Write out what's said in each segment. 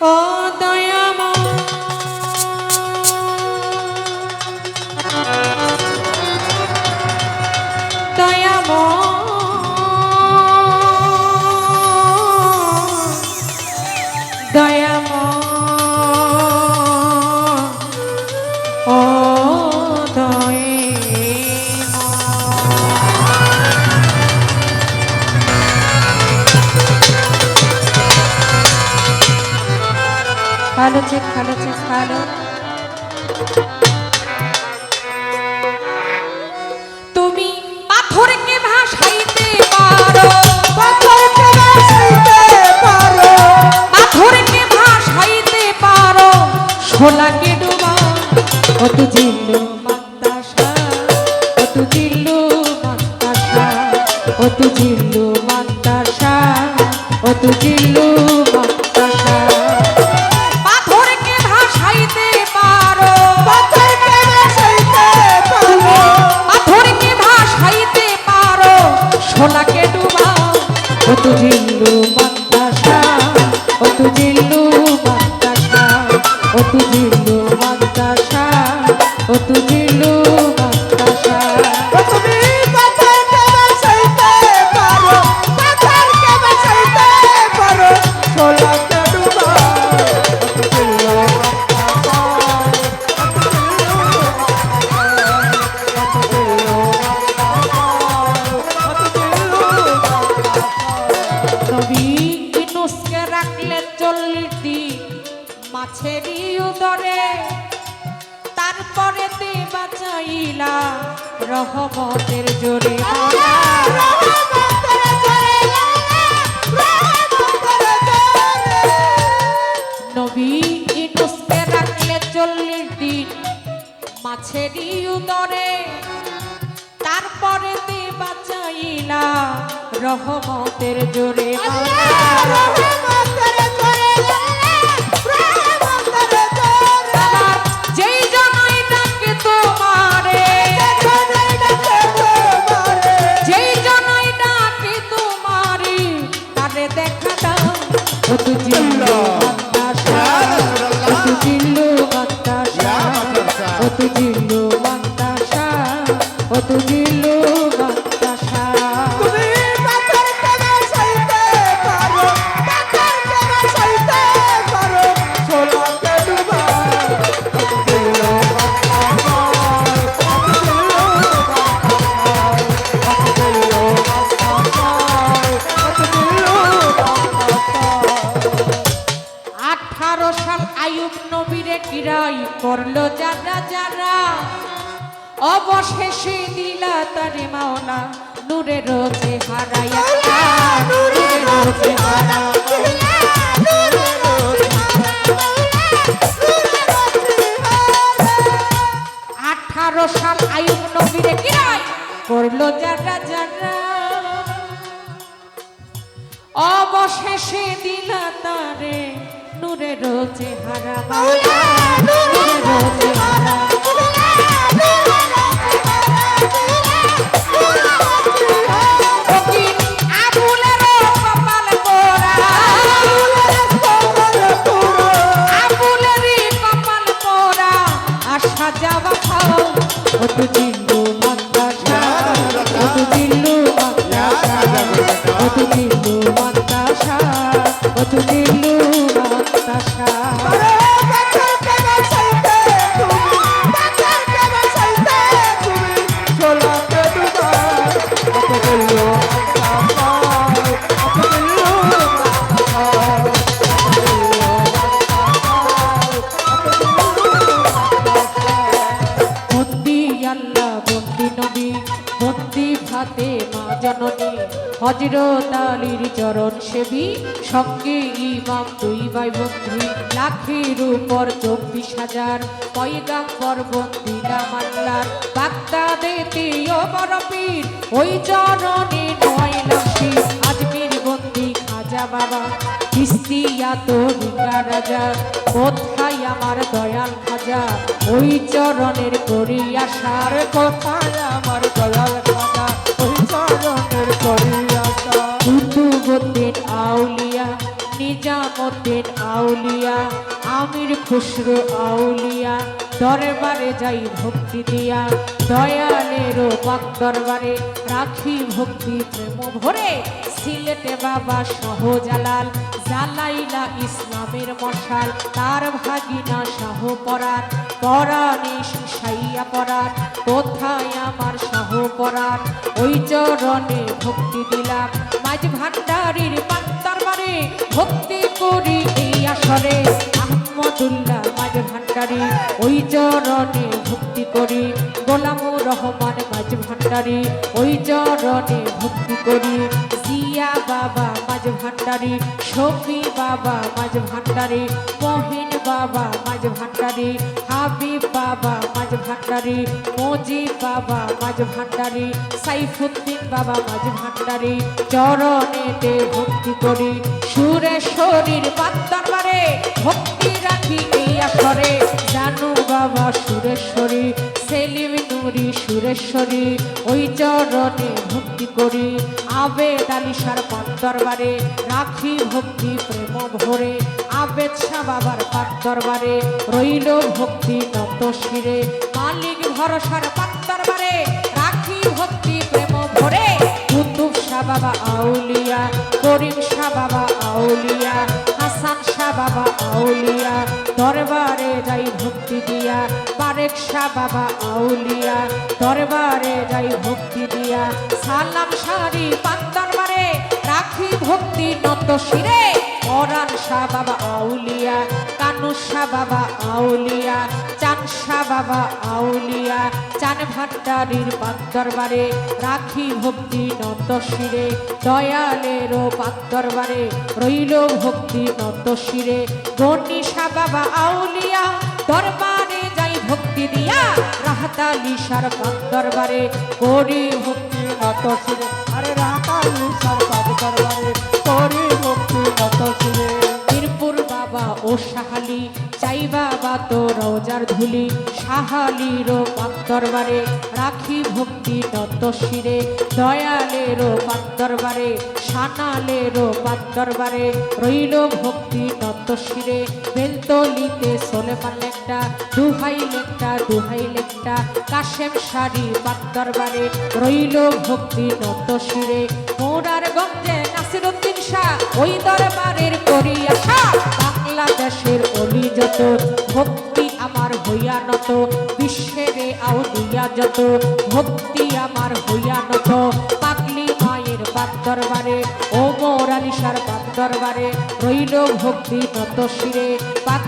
ও ভালো চেক ভালো চেক ভালো তুমি পাথরকে ভাসাইতে পারো। পাথরকে ভাসাইতে পারো। পাথরকে ভাসাইতে পারো। শোলাকে ডুবা কত মাছেরই উদরে তারপরে তে বাঁচাইলা রহমতের জোরে। নবী ইনুসকে রাখলে চল্লিশ দিন মাছেরই উদরে তারপরে তে বাঁচাইলা রহমতের জোরে। আমার কিরাই করল যারা যারা। অবশেষে দিলা তারে মাওলা নূরে রোজে হারাইয়া। আঠারো সাল আয়ুব নবীরে কিরাই করল যারা যারা। অবশেষে দিলা তারে নূরে রোজে হারা মাওলা নূরে রোজে হারা। মা জননী হজরত আলীর চরণ সেবী, সঙ্গে ইমাম দুই ভাই বন্ধু, লাখের উপর চব্বিশ হাজার পয়গাম্বর বন্দিলা মাল্লার বাগদাদেতে ও বরপীর ওই চরণে নয় লাখি আজমির বন্দি খাজা বাবা কিস্তিয়া তো রাজা, কোথায় আমার দয়াল খাজা? ওই চরণের করি আসার কোথায় আমার দয়াল খাজা? চরণের করি আশা কুতুবুদ্দিন আউলিয়া, আমির খুসরো আউলিয়া, দরবারে যাই ভক্তি দিয়া। দয়ালেরও পাক দরবারে রাখি ভক্তি প্রেম ভরে। সিলেটে বাবা সহজালাল জালাইলা ইসলামের মশাল, তার ভাগিনা শাহ পরার পরাণে সাইয়া পরার কোথায় আমার শাহ পরার ওই চরণে ভক্তি দিলাম, মাঝ ভান্ডারির পান্তরবারে ভক্তি করি এই আসরে। আহমদুল্লাহ মাঝ ভান্ডারি ওই চরণে ভক্তি করি। গোলামুর রহমান মাঝ ভান্ডারি ওই চরণে ভক্তি করি। জিয়া বাবা, মাঝ ভান্ডারি শফি বাবা, মাঝ ভান্ডারি, মহিন বাবা, মাঝ ভান্ডারি, হাবিব বাবা, মাঝ ভান্ডারি, মজিব বাবা, মাঝ ভান্ডারি, সাইফুদ্দিন বাবা, মাঝ ভান্ডারি চরণেতে ভক্তি করি, সুরে শরীর সুরেশ্বরীর দরবারে ভক্তি রাখি এই আসরে, জানু বাবা সুরেশ্বরী সেলিম নুরি, সুরেশ্বরী, ওই চরণে ভক্তি করি। আবেদ আলী সার দরবারে রাখি ভক্তি প্রেম ভরে। আবেদ শাহ বাবার পাক দরবারে রইল ভক্তি নত শিরে। মালিক ভরসার পাক দরবারে রাখি ভক্তি প্রেম ভরে। কুতুব শাহ বাবা আউলিয়া, করিম শাহ বাবা আউলিয়া বাবা আউলিয়া, দরবারে যাই ভক্তি দিয়া। বারেক শাহ বাবা আউলিয়া, দরবারে যাই ভক্তি দিয়া। সালাম সারি পান দরবারে রাখি ভক্তি নত শিরে। অরান শাহ বাবা আউলিয়া, কানু শাহ বাবা আউলিয়া, চান শাহ বাবা আউলিয়া, চান ভান্ডারির পাক দরবারে রাখি ভক্তি নত শিরে দয়ালেরও পাক দরবারে রইল ভক্তি নত শিরে। গণি শাহ বাবা আউলিয়া, দরবারে যাই ভক্তি দিয়া, রাহাতালি সার পাক দরবারে করি ভক্তি নত শিরে। আরে দরবারে করি নত শিরে মিরপুর বাবা ও সাহালি, চাই বাবা তো রোজার ধুলি। সাহালিরও পাক রাখি ভক্তি নত শিরে। দয়ালেরও পাক দরবারে সানালেরও পাক দরবারে রইল ভক্তি নত শিরে। বেলতলিতে সোলেমান লেকটা, দুহাই লেকটা দুহাই লেকটা। কাশেম শাড়ি পাক দরবারে রইল ভক্তি নত শিরে। মোরার গঞ্জে নাসিরুদ্দিন শাহ ওই দরবারের করি বাংলাদেশের অলি যত, ভক্তি আমার হইয়া নত। বিশ্বের আউলিয়া যত, ভক্তি আমার হইয়া নত। পাগলি মায়ের বাদ দরবারে, ও মোরালিসার বাদ দরবারে, রইল ভক্তি নত শিরে। পাগলি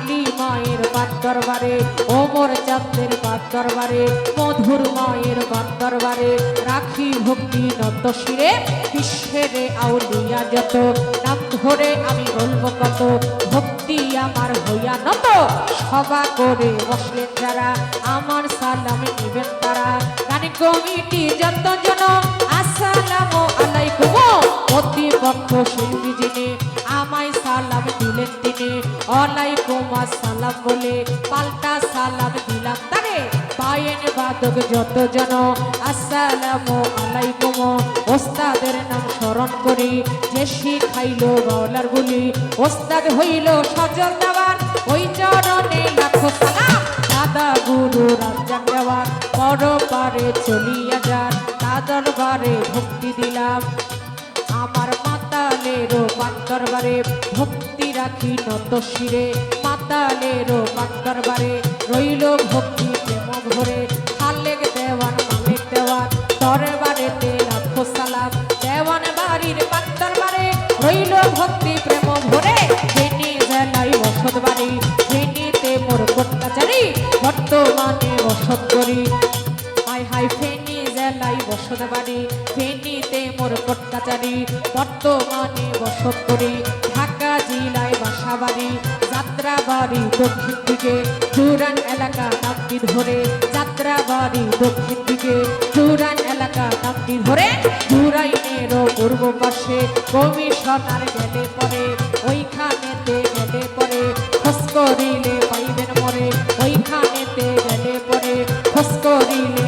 পাক দরবারে ও মোর চাঁদের পাক দরবারে, মধুর মায়ের পাক দরবারে, রাখি ভক্তি নত শিরে, বিশ্বের আউলিয়া যত, নাম ধরে আমি বলব কত, ভক্তি আমার হইয়া নত, সভা করে বসলেন যারা, আমার সালাম নিবেন তারা। গান কমিটি যত জন, আসসালাম আলাইকুম প্রতিপক্ষ শিল্পী যিনি আমায় সালাম দিলেন তিনি আলাইকুম আসসালাম বলে পাল্টা সালাম দিলাম তারে। পায়েন বাদক যত জন আসসালামু আলাইকুম। ওস্তাদের নাম স্মরণ করি, যে শিখাইল বাউলার গুলি। ওস্তাদ হইল সজল দেওয়ার, ওই চরণে লাখো সালাম। দাদা গুরু রাজ্জাক দেওয়ার পারে চলিয়া যান। তাদের বারে ভক্তি দিলাম। আমার মাতালেরও পাক দরবারে ভক্তি রাখি নত শিরে, মাতালেরও পাক দরবারে। রইল ভক্তি প্রেম ভরে, খালেক দেওয়ান, মালিক দেওয়ান দরবারেতে রাখো সালাম দেওয়ান বাড়ির পাক দরবারে, রইল ভক্তি প্রেম ভরে। ফেনি জেলাই বসত বাড়ি ফেনিতে মোর কন্যাচারী বর্তমানে বসত করি হাই হাই ফেনি জেলাই বসত বাড়ি ফেনিতে মোর কটকাচারি বর্তমানে বসত করি জেলায় বাসা বাড়ি যাত্রা বাড়ি দক্ষিণ দিকে, চুরান এলাকা নামটি ধরে যাত্রা বাড়ি দক্ষিণ দিকে, চুরান এলাকা নামটি ধরে চুরাইনেরও পূর্ব পাশে কমিশনার গেলে পরে, ওইখানেতে গেলে পরে, খোঁজ করিলে পাইবেন মরে, ওইখানেতে গেলে পরে, খোঁজ করিলে